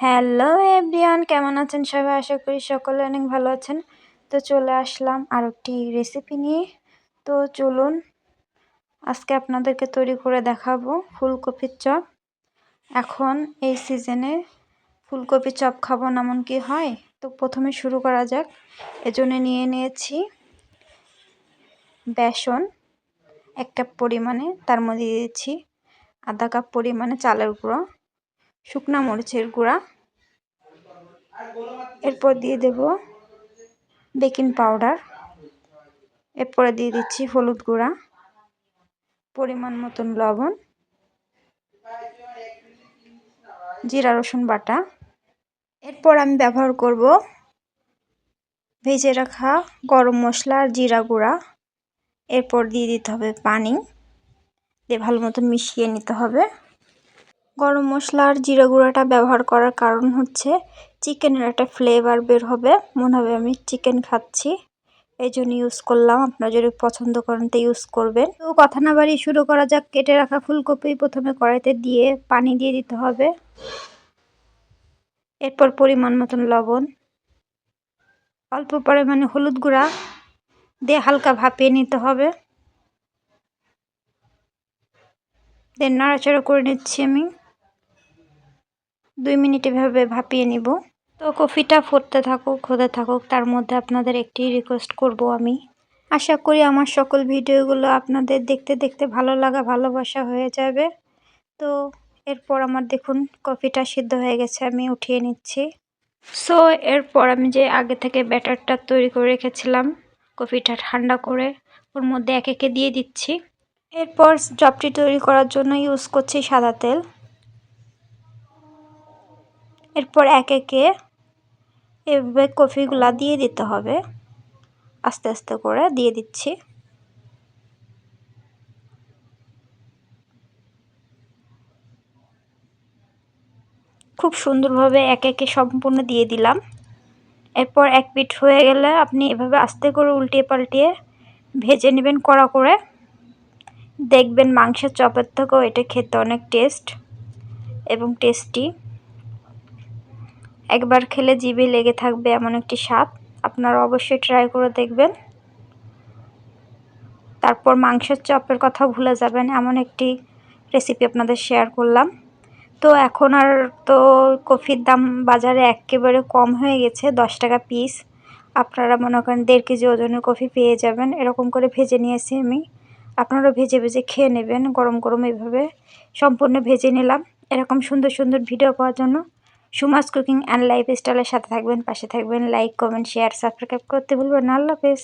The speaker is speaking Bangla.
হ্যালো এভরিওয়ান কেমন আছেন সবাই? আশা করি সকলে অনেক ভালো আছেন। তো চলে আসলাম আর একটি রেসিপি নিয়ে। তো চলুন, আজকে আপনাদেরকে তৈরি করে দেখাবো ফুলকপির চপ। এখন এই সিজনে ফুলকপি চপ খাব এমন কি হয়? তো প্রথমে শুরু করা যাক। এজন্য নিয়ে নিয়েছি বেসন, এক কাপ পরিমাণে। তার মধ্যে দিয়েছি আধা কাপ পরিমাণে চালের গুঁড়ো। শুকনা মরিচের গুঁড়া। এরপর দিয়ে দেব বেকিং পাউডার। এরপরে দিয়ে দিচ্ছি হলুদ গুঁড়া, পরিমাণ মতন লবণ, জিরা, রসুন বাটা। এরপর আমি ব্যবহার করব ভেজে রাখা গরম মশলা আর জিরা গুঁড়া। এরপর দিয়ে দিতে হবে পানি। দিয়ে ভালো মতন মিশিয়ে নিতে হবে। গরম মশলা আর জিরে গুঁড়াটা ব্যবহার করার কারণ হচ্ছে চিকেনের একটা ফ্লেভার বের হবে। মনে হবে আমি চিকেন খাচ্ছি। এই জন্য ইউজ করলাম। আপনারা যদি পছন্দ করেন তো ইউজ করবেন। তো কথা না বাড়ি শুরু করা যাক। কেটে রাখা ফুলকপি প্রথমে কড়াইতে দিয়ে পানি দিয়ে দিতে হবে। এরপর পরিমাণ মতন লবণ। অল্প পরিমাণে হলুদ গুঁড়া দিয়ে হালকা ভাপিয়ে নিতে হবে। দেন নাড়াচাড়া করে নিচ্ছি আমি। দুই মিনিট এভাবে ভাপিয়ে নিব। তো কফিটা ফুটতে থাকুক, হতে থাকুক, তার মধ্যে আপনাদের একটি রিকোয়েস্ট করব আমি। আশা করি আমার সকল ভিডিওগুলো আপনাদের দেখতে দেখতে ভালো লাগা, ভালোবাসা হয়ে যাবে। তো এরপর আমার দেখুন, কফিটা সিদ্ধ হয়ে গেছে, আমি উঠিয়ে নিচ্ছি। সো এরপর আমি যে আগে থেকে ব্যাটারটা তৈরি করে রেখেছিলাম, কফিটা ঠান্ডা করে, ওর মধ্যে এক একে দিয়ে দিচ্ছি। এরপর চপটি তৈরি করার জন্য ইউজ করছি সাদা তেল। এরপর এক একে এভাবে কফিগুলা দিয়ে দিতে হবে। আস্তে আস্তে করে দিয়ে দিচ্ছি। খুব সুন্দরভাবে এক একে সম্পূর্ণ দিয়ে দিলাম। এরপর এক পিঠ হয়ে গেলে আপনি এভাবে আস্তে করে উল্টিয়ে পাল্টিয়ে ভেজে নেবেন কড়া করে। দেখবেন মাংসের চপের থেকেও এটা খেতে অনেক টেস্ট এবং টেস্টি। একবার খেলে জিভে লেগে থাকবে এমন একটি স্বাদ। আপনারা অবশ্যই ট্রাই করে দেখবেন। তারপর মাংসের চপের কথা ভুলে যাবেন, এমন একটি রেসিপি আপনাদের শেয়ার করলাম। তো এখন আর তো কফির দাম বাজারে একেবারে কম হয়ে গেছে, দশ টাকা পিস আপনারা মনে করেন দেড় কেজি ওজনের কফি পেয়ে যাবেন, এরকম করে ভেজে নিয়েছি আমি। আপনারাও ভেজে ভেজে খেয়ে নেবেন, গরম গরম এভাবে সম্পূর্ণ ভেজে নিলাম। এরকম সুন্দর সুন্দর ভিডিও পাওয়ার জন্য সুমাস কুকিং অ্যান্ড লাইফ স্টাইলের সাথে থাকবেন, পাশে থাকবেন লাইক কমেন্ট শেয়ার সাবস্ক্রাইব করতে ভুলবেন না। আল্লাহ হাফেজ।